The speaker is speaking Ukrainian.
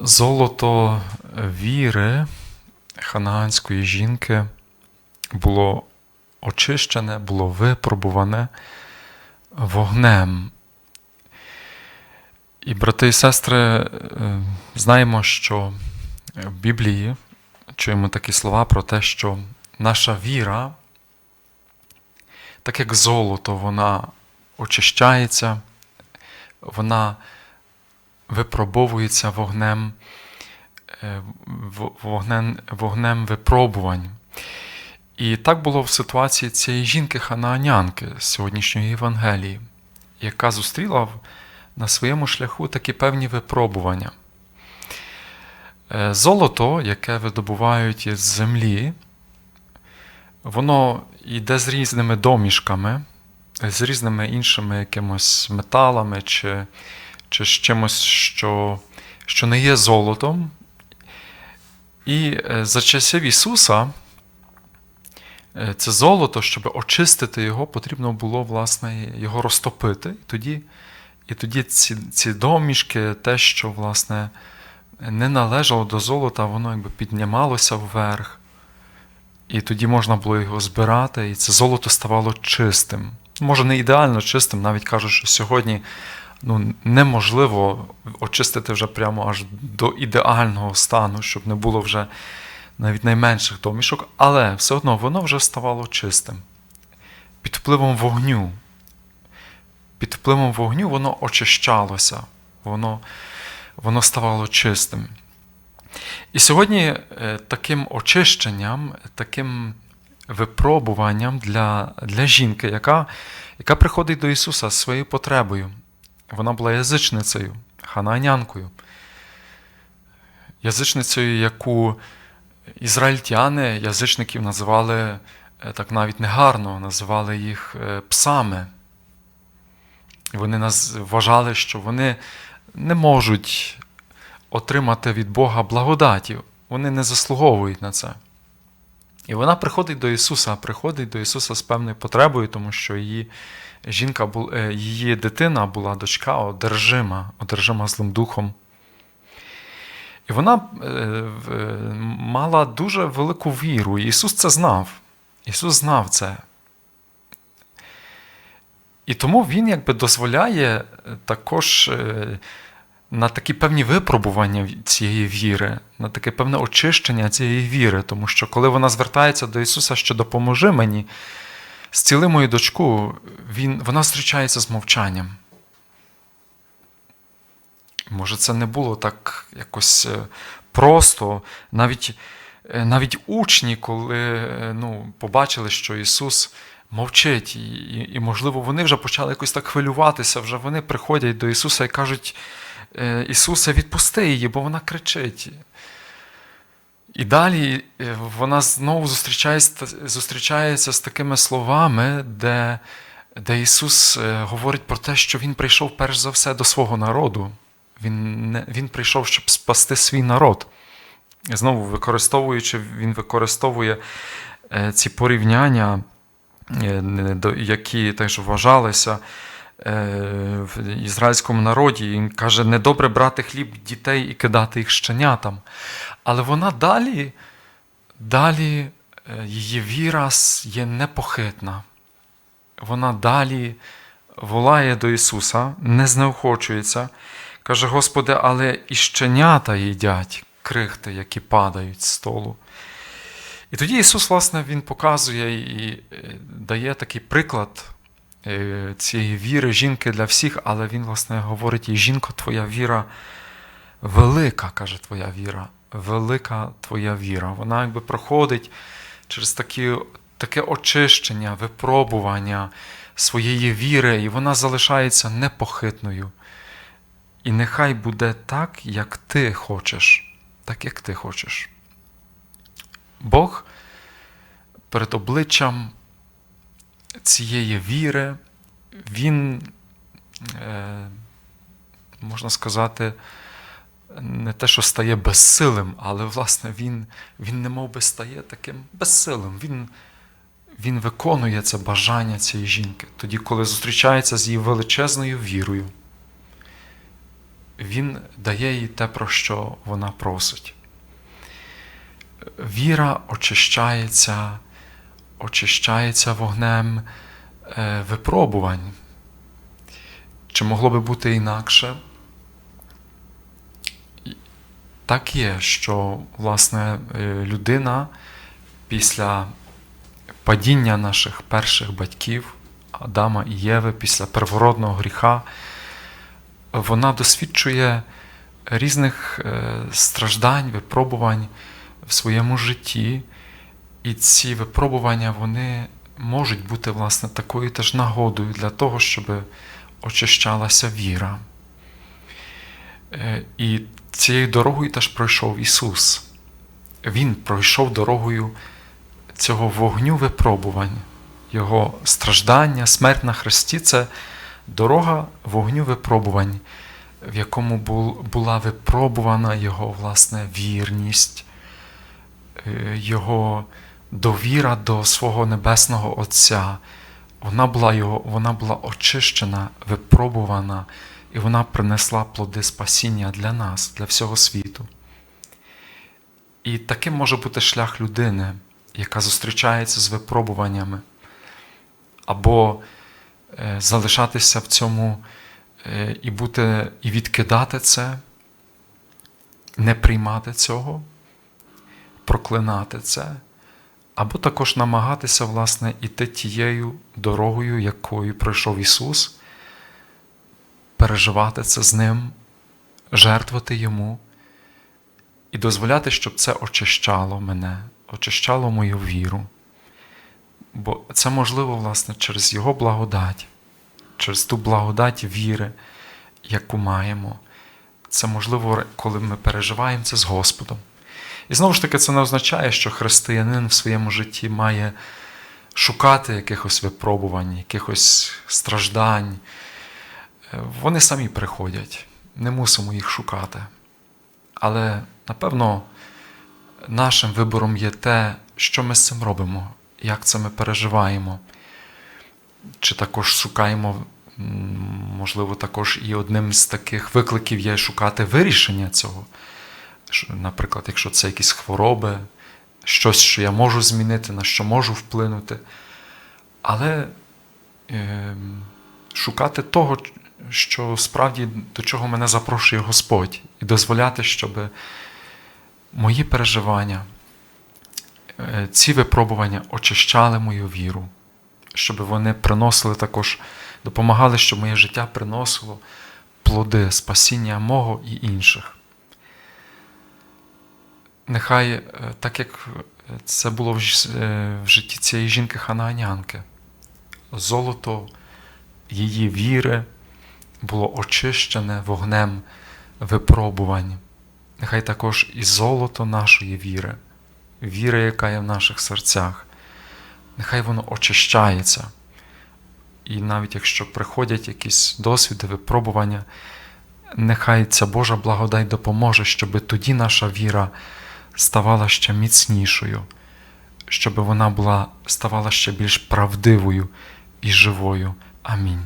Золото віри ханаанської жінки було очищене, було випробуване вогнем. І, брати і сестри, е, знаємо, що в Біблії чуємо такі слова про те, що наша віра, так як золото, вона очищається, вона випробовується вогнем, е, вогнем, вогнем випробувань. І так було в ситуації цієї жінки ханаанянки з сьогоднішньої Євангелії, яка зустріла на своєму шляху такі певні випробування. Е, Золото, яке видобувають із землі, воно йде з різними домішками, з різними іншими якимось металами чи, чи з чимось, що, що не є золотом. І е, за часів Ісуса е, це золото, щоб очистити його, потрібно було власне, його розтопити. І тоді, і тоді ці, ці домішки, те, що власне, не належало до золота, воно якби піднімалося вверх. І тоді можна було його збирати, і це золото ставало чистим. Може, не ідеально чистим, навіть кажуть, що сьогодні ну, неможливо очистити вже прямо аж до ідеального стану, щоб не було вже навіть найменших домішок, але все одно воно вже ставало чистим. Під впливом вогню. Під впливом вогню воно очищалося, воно, воно ставало чистим. І сьогодні е, таким очищенням, таким випробуванням для, для жінки, яка, яка приходить до Ісуса з своєю потребою. Вона була язичницею, хананянкою. Язичницею, яку ізраїльтяни язичників називали е, так навіть негарно, називали їх е, псами. Вони вважали, що вони не можуть отримати від Бога благодаті. Вони не заслуговують на це. І вона приходить до Ісуса, приходить до Ісуса з певною потребою, тому що її жінка, е, її дитина була дочка одержима, одержима злим духом. І вона е, е, мала дуже велику віру. І Ісус це знав. Ісус знав це. І тому Він якби дозволяє також на такі певні випробування цієї віри, на таке певне очищення цієї віри. Тому що коли вона звертається до Ісуса, що допоможи мені, зціли мою дочку, він, вона зустрічається з мовчанням. Може, це не було так якось е, просто. Навіть, е, навіть учні, коли е, ну, побачили, що Ісус мовчить, і, і, і, можливо, вони вже почали якось так хвилюватися, вже вони приходять до Ісуса і кажуть: «Е, Ісусе, відпусти її, бо вона кричить. І далі е, вона знову зустрічається, зустрічається з такими словами, де, де Ісус е, говорить про те, що Він прийшов перш за все до свого народу. Він, не, він прийшов, щоб спасти свій народ. Знову використовуючи, він використовує ці порівняння, які теж вважалися в ізраїльському народі. Він каже, недобре брати хліб дітей і кидати їх щенятам. Але вона далі, далі е, її віра є непохитна. Вона далі волає до Ісуса, не знеохочується. Каже, Господи, але і щенята їдять крихти, які падають з столу. І тоді Ісус, власне, Він показує і е, дає такий приклад е, цієї віри жінки для всіх, але Він, власне, говорить їй, жінко, твоя віра велика, каже твоя віра, велика твоя віра. Вона якби проходить через такі, таке очищення, випробування своєї віри, і вона залишається непохитною. І нехай буде так, як ти хочеш, так як ти хочеш. Бог перед обличчям цієї віри, Він, е, можна сказати, не те, що стає безсилим, але, власне, він, він би стає таким безсилим. Він, він виконує це бажання цієї жінки, тоді, коли зустрічається з її величезною вірою. Він дає їй те, про що вона просить. Віра очищається, очищається вогнем е, випробувань. Чи могло би бути інакше? Так є, що власне е, людина після падіння наших перших батьків, Адама і Єви, після первородного гріха, вона досвідчує різних е, страждань, випробувань в своєму житті. І ці випробування вони можуть бути власне такою теж нагодою для того, щоб очищалася віра. Е, І цією дорогою теж пройшов Ісус. Він пройшов дорогою цього вогню випробувань, Його страждання, смерть на Христі це дорога вогню випробувань, в якому була випробувана Його власне вірність, е, Його довіра до свого Небесного Отця. Вона була його, вона була очищена, випробувана, і вона принесла плоди спасіння для нас, для всього світу. І таким може бути шлях людини, яка зустрічається з випробуваннями, або е, залишатися в цьому е, і бути, і відкидати це, не приймати цього, проклинати це або також намагатися, власне, іти тією дорогою, якою пройшов Ісус, переживати це з Ним, жертвувати Йому і дозволяти, щоб це очищало мене, очищало мою віру. Бо це можливо, власне, через Його благодать, через ту благодать віри, яку маємо. Це можливо, коли ми переживаємо це з Господом. І знову ж таки, це не означає, що християнин в своєму житті має шукати якихось випробувань, якихось страждань. Вони самі приходять, не мусимо їх шукати. Але, напевно, нашим вибором є те, що ми з цим робимо, як це ми переживаємо. Чи також шукаємо, можливо, також і одним з таких викликів є шукати вирішення цього. Наприклад, якщо це якісь хвороби, щось, що я можу змінити, на що можу вплинути. Але е, шукати того, що справді до чого мене запрошує Господь, і дозволяти, щоб мої переживання, е, ці випробування очищали мою віру, щоб вони приносили також, допомагали, щоб моє життя приносило плоди спасіння мого і інших. Нехай, е, так як це було в е, житті цієї жінки Ханаанянки, золото її віри було очищене вогнем випробувань. Нехай також і золото нашої віри, віри, яка є в наших серцях, нехай воно очищається. І навіть якщо приходять якісь досвіди, випробування, нехай ця Божа благодать допоможе, щоб тоді наша віра ставала ще міцнішою, щоб вона була, ставала ще більш правдивою і живою. Амінь.